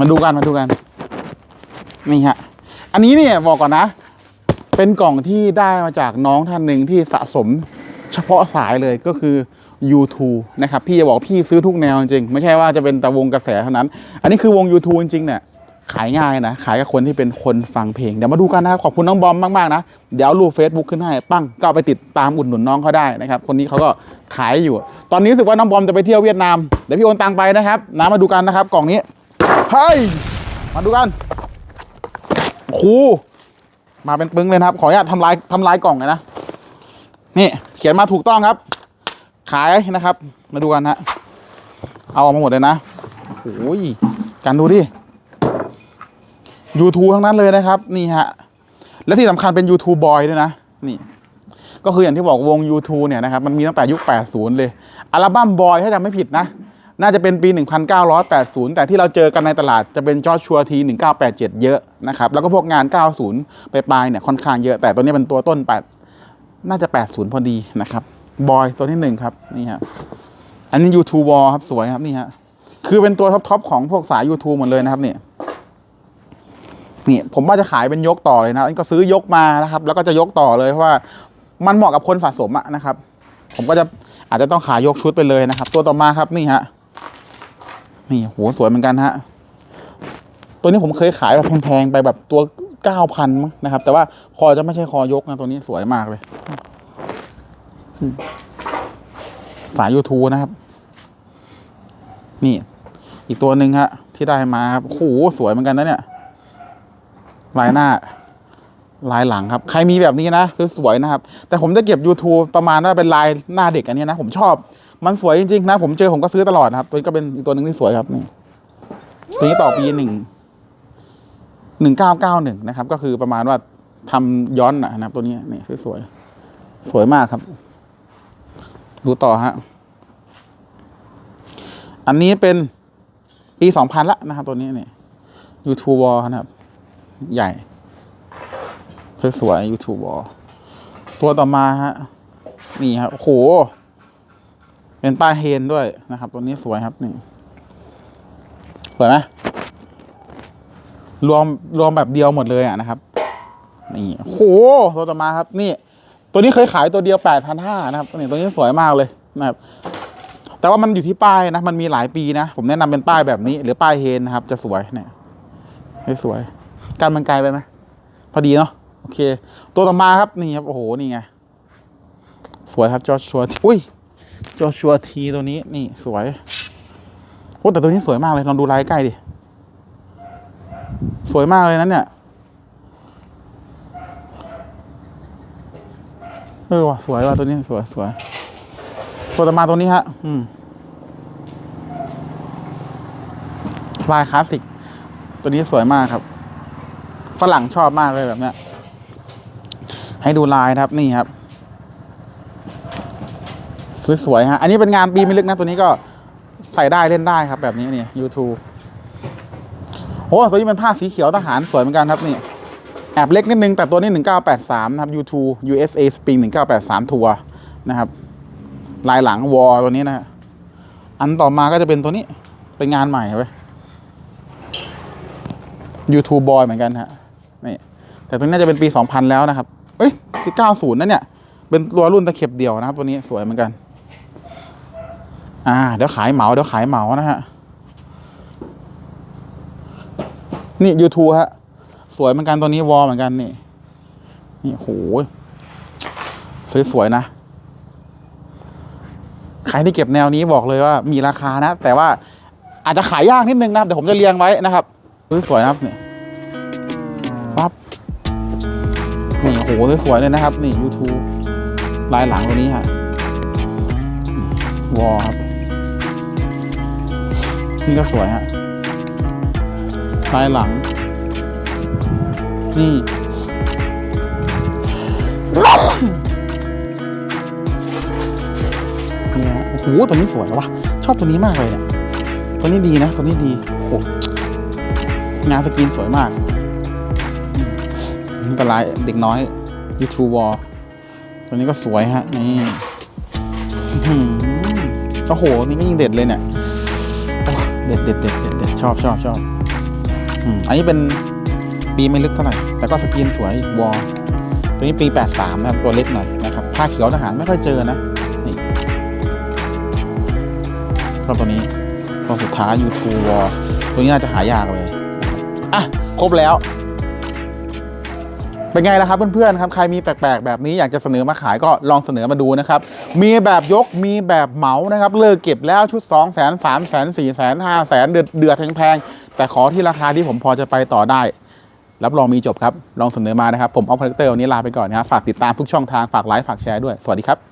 มาดูกันมาดูกัน นี่ฮะ อันนี้เนี่ยบอกก่อนนะ เป็นกล่องที่ได้มาจากน้องท่านหนึ่งที่สะสมเฉพาะสายเลยก็คือ U2 นะครับ พี่จะบอกพี่ซื้อทุกแนวจริง ไม่ใช่ว่าจะเป็นแต่วงกระแสเท่านั้น อันนี้คือวง U2 จริงเนี่ยขายง่ายนะ ขายกับคนที่เป็นคนฟังเพลง เดี๋ยวมาดูกันนะครับ ขอบคุณน้องบอมมาก ๆ นะ เดี๋ยวรูป Facebook ขึ้นให้ ปั้งก็ไปติดตามอุดหนุนน้องเขาได้นะครับ คนนี้เขาก็ขายอยู่ ตอนนี้รู้สึกว่าน้องบอมจะไปเที่ยวเวียดนาม เดี๋ยวพี่โอนตังไปนะครับนะมาดูกันนะครับ กล่องนี้ เฮ้ยมาดูกันครูมาเป็นปึ้งเลยนะครับ ขออนุญาตทำลายทำลายกล่องเลยนะ นี่เขียนมาถูกต้องครับ ขายนะครับ มาดูกันนะเอาออกมาหมดเลยนะโอ้ยกันดูดิ YouTube ทั้งนั้นเลยนะครับ นี่ฮะ และที่สำคัญเป็น YouTube Boy ด้วยนะ นี่ ก็คืออย่างที่บอกวง YouTube เนี่ยนะครับ มันมีตั้งแต่ยุค 80 เลย อัลบั้ม Boy ถ้าจำไม่ผิดนะ น่าจะเป็นปี 1980 แต่ที่เราเจอกันในตลาดจะเป็นจอชัวที 1987 เยอะนะครับ แล้วก็พวกงาน 90 ไปปลายๆเนี่ยค่อนข้างเยอะ แต่ตัวนี้เป็นตัวต้น 8 น่าจะ 80 พอดีนะครับ บอยตัวที่หนึ่งครับนี่ฮะ อันนี้ YouTube Wall ครับสวยครับนี่ฮะ คือเป็นตัวท็อปๆของพวกสาย YouTube หมดเลยนะครับเนี่ยนี่ผมว่าจะขายเป็นยกต่อเลยนะอันนี้ก็ซื้อยกมานะครับ แล้วก็จะยกต่อเลยเพราะว่ามันเหมาะกับคนสะสมอะนะครับ ผมก็จะอาจจะต้องขายยกชุดไปเลยนะครับ ตัวต่อมาครับนี่ฮะ นี่โหสวยเหมือนกันฮะ ตัวนี้ผมเคยขายแบบแพงๆไปแบบตัวเก้าพันมั้งนะครับ แต่ว่าคอจะไม่ใช่คอยกนะ ตัวนี้สวยมากเลย สายยูทูนะครับ นี่ อีกตัวหนึ่งฮะ ที่ได้มาครับโอ้โหสวยเหมือนกันนะเนี่ย ลายหน้าลายหลังครับ ใครมีแบบนี้นะสวยๆนะครับ แต่ผมจะเก็บ YouTube ประมาณว่าเป็นลายหน้าเด็กอันนี้นะ ผมชอบ มันสวยจริงๆนะ ผมเจอผมก็ซื้อตลอดนะครับ ตัวนี้ก็เป็นอีกตัวหนึ่งที่สวยครับนี่ตัวนี้ต่อปีหนึ่งหนึ่งเก้าเก้าหนึ่งนะครับ ก็คือประมาณว่าทำย้อนนะนะครับ ตัวนี้นี่สวยๆสวยมากครับ ดูต่อฮะอันนี้เป็นปีสองพันละนะครับ ตัวนี้เนี่ย YouTube Wall นะครับ ใหญ่สวยๆ YouTube Wall ตัวต่อมาฮะ นี่ครับโอ้โห เป็นป้ายเฮนด้วยนะครับ ตัวนี้สวยครับนี่สวยไหมรวมรวมแบบเดียวหมดเลยอะนะครับ นี่โอ้โหตัวต่อมาครับ นี่ ตัวนี้เคยขายตัวเดียวแปดพันห้านะครับนี่ตัวนี้สวยมากเลยนะครับ แต่ว่ามันอยู่ที่ป้ายนะ มันมีหลายปีนะ ผมแนะนำเป็นป้ายแบบนี้ หรือป้ายเฮนนะครับ จะสวยเนี่ยสวย การมันไกลไปไหมพอดีเนาะโอเค ตัวต่อมาครับนี่ครับโอ้โหนี่ไงสวยครับจอชัวอุ้ย จอชัวทีตัวนี้นี่สวยโอ้แต่ตัวนี้สวยมากเลย ลองดูลายใกล้ดิ สวยมากเลยนั้นเนี่ย เออว่ะสวยว่ะตัวนี้สวยสวยตัวต่อมาตัวนี้ฮะ อืมลายคลาสสิก ตัวนี้สวยมากครับ ฝรั่งชอบมากเลยแบบเนี้ย ให้ดูลายนะครับนี่ครับ สวยๆฮะ อันนี้เป็นงานปีไม่ลึกนะตัวนี้ก็ใส่ได้เล่นได้ครับแบบนี้นี่ย YouTube โอ้ตัวนี้เป็นผ้าสีเขียวทหารสวยเหมือนกันครับนี่แอบเล็กนิดนึงแต่ตัวนี้ 1983 นะครับ YouTube USA Spring 1983 ทัวร์นะครับ ลายหลังวอลตัวนี้นะฮะอันต่อมาก็จะเป็นตัวนี้เป็นงานใหม่เว้ย YouTube Boy เหมือนกันฮะนี่แต่ตัวนี้น่าจะเป็นปี 2000 แล้วนะครับ เอ้ยปี90นั่นเนี่ย เป็นตัวรุ่นตะเข็บเดี่ยวนะครับ ตัวนี้สวยเหมือนกัน อ่าเดี๋ยวขายเหมาเดี๋ยวขายเหมานะฮะ นี่ YouTube ฮะ สวยเหมือนกันตัวนี้วอลเหมือนกันนี่ นี่โหสวยๆนะใครที่เก็บแนวนี้บอกเลยว่ามีราคานะ แต่ว่าอาจจะขายยากนิดนึงนะครับเดี๋ยวผมจะเรียงไว้นะครับสวยนะครับนี่ปั๊บนี่โหสวยๆเลยนะครับ นี่ YouTube ลายหลังตัวนี้ฮะวอลครับ นี่ก็สวยฮะลายหลัง นี่นี่ฮะโอ้โหตัวนี้สวยว่ะ ชอบตัวนี้มากเลยเนี่ยตัวนี้ดีนะ ตัวนี้ดีโอ้โหงานสกรีนสวยมากนี่ก็ลายเด็กน้อย YouTube Wall ตัวนี้ก็สวยฮะ นี่โอ้โห นี่ก็ยิ่งเด็ดเลยเนี่ย เด็ดเด็ดเด็ดเด็ดเด็ดชอบชอบชอบอืมอันนี้เป็นปีไม่ลึกเท่าไหร่แต่ก็สกรีนสวยวอลตัวนี้ปี 83 นะครับ ตัวเล็กหน่อยนะครับผ้าเขียวทหารไม่ค่อยเจอนะนี่รอบตัวนี้ตัวสุดท้ายยูทูวอลตัวนี้น่าจะหายากเลยอะครบแล้ว เป็นไงล่ะครับเพื่อนๆครับใครมีแปลกๆ แบบนี้อยากจะเสนอมาขายก็ลองเสนอมาดูนะครับ มีแบบยกมีแบบเหมานะครับ เลิกเก็บแล้วชุด 2 0 0 0 0 0 3 0 0 0 0 4 0 0 0 0 5 0 0 0 0 เดือดเดือดแพงๆ แต่ขอที่ราคาที่ผมพอจะไปต่อได้ รับรองมีจบครับ ลองเสนอมานะครับ ผมออฟคาแรคเตอร์วันนี้ลาไปก่อนนะครับฝากติดตามทุกช่องทางฝากไลค์ฝากแชร์ด้วยสวัสดีครับ